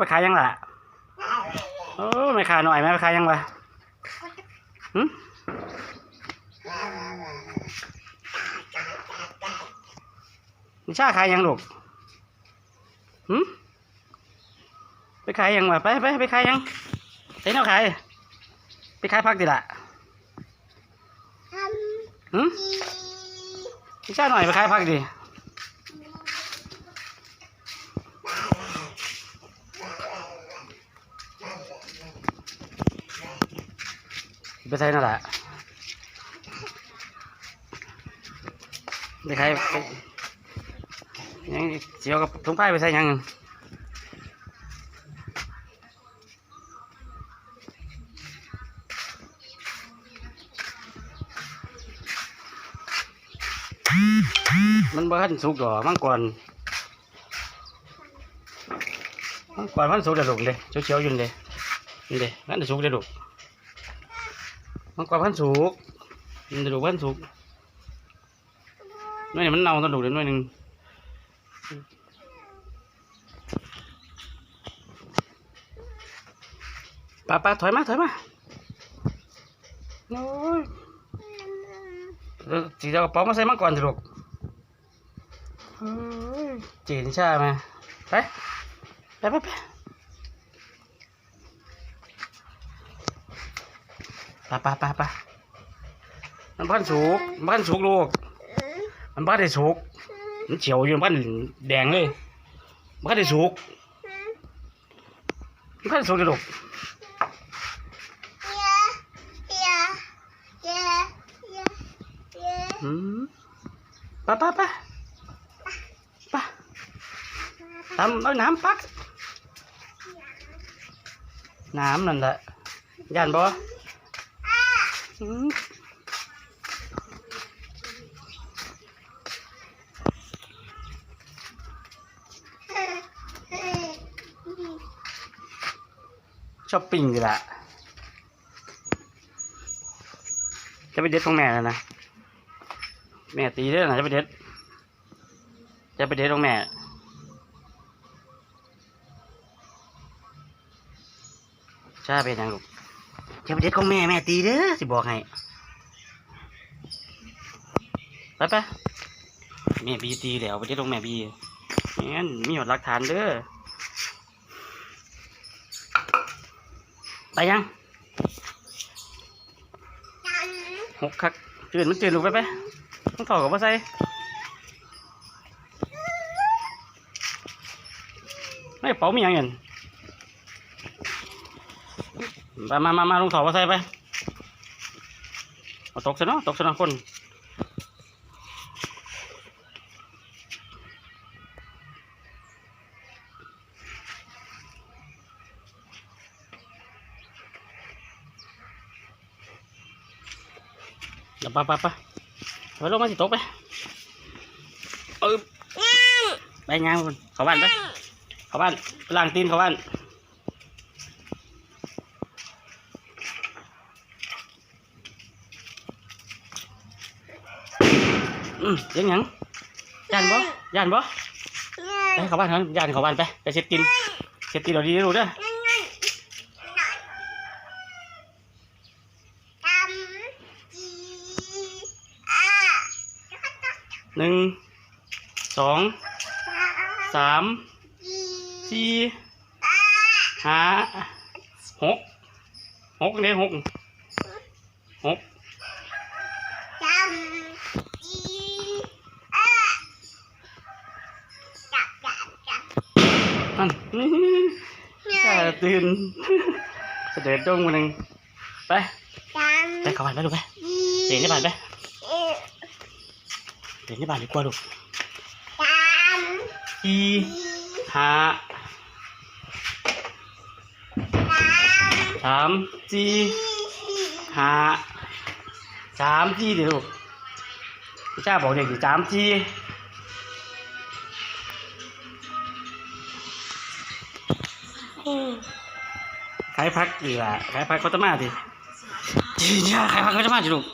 ไปขายยังล่ะโอ้ไม่ขายหน่อยไหมไปขายยังวะหึนิชาขายยังลูกหึไปขายยังวะไปไปไปขายยังไปเนาขายไปขายพักดิล่ะหึนิชาหน่อยไปขายพักดิ ไปใส่นั่นแหละไปขายไปยังเสียวกับถุงผ้าไปใส่ยังมันบ้านสุกหรอมังกรมังกรมันสุกเดือดเลยเชียวๆอยู่นี่เลยนี่เลยนั่นสุกเดือด มังกรพันสุกมันจะดูพันสุกหน่วยนี่มันเน่าต้องดูเลยหน่วยหนึ่งป้าป้าถอยมาถอยมาโอ้ยเดี๋ยวสีเอากระเป๋ามาใส่มาก่อนสิลูกเฮ้ยจีนชามาไปไปไปไป ปไปไปไปมันบ้านสุกบ้านสุกลูก มันบ้านได้สุก มันเฉียวอยู่บ้านแดงเลยบ้านได้สุกมันบ้านสุกเลยลูกอืมไปไปไปไปทำเอาน้ำปักน้ำนั่นแหละยันบ่อืม ช้อปปิ้งดีละจะไปเด็ดของแม่แล้วนะ แม่ตีเด้อนะจะไปเด็ด จะไปเด็ดของแม่ใช่เป็นยังลูก จะไปเด็ดของแม่แม่ตีเด้อสิบอกให้ไปไปแม่บีตีแล้วไปเด็ดของแม่บีงั้นมีหมดหลักฐานเด้อไปยังหกคักจืดมันจืดลูกไปไปต้องถอดกับว่าใส่ไม่เป๋ามีอย่างเงิน ไปมามามาลงถอดว่าใส่ไปเอาตกซะเนาะตกซะเนาะคนเดี๋ยวไปไปไปไปลงมาสิตกไปเออไปงานคนเข้าบ้านไปเข้าบ้านไปล้างตีนเข้าบ้าน อืมยังหยังย่านบ่ย่านบ่ไปเข้าบ้านเขาย่านเข้าบ้านไปไปเช็ดตีนเช็ดตีนเราดีรู้เด้อหนึ่งสองสามสี่ห้าหกหกเนี่ยหกหกอันนี้จะ ตื่นเสด็จดงมาหนึ่งไปไปเข้าบ้านไปลูกไปเดินที่บ้านไปเดินที่บ้านดีกว่าลูกสี่ห้าสามสี่ห้าสามสี่เดี๋ยวลูกพี่จ้าบอกเด็กอยู่สามสี่ ขายพักอีกละขายพักก็จะมาดิจีเนี่ยขายพักก็จะมาจิลูก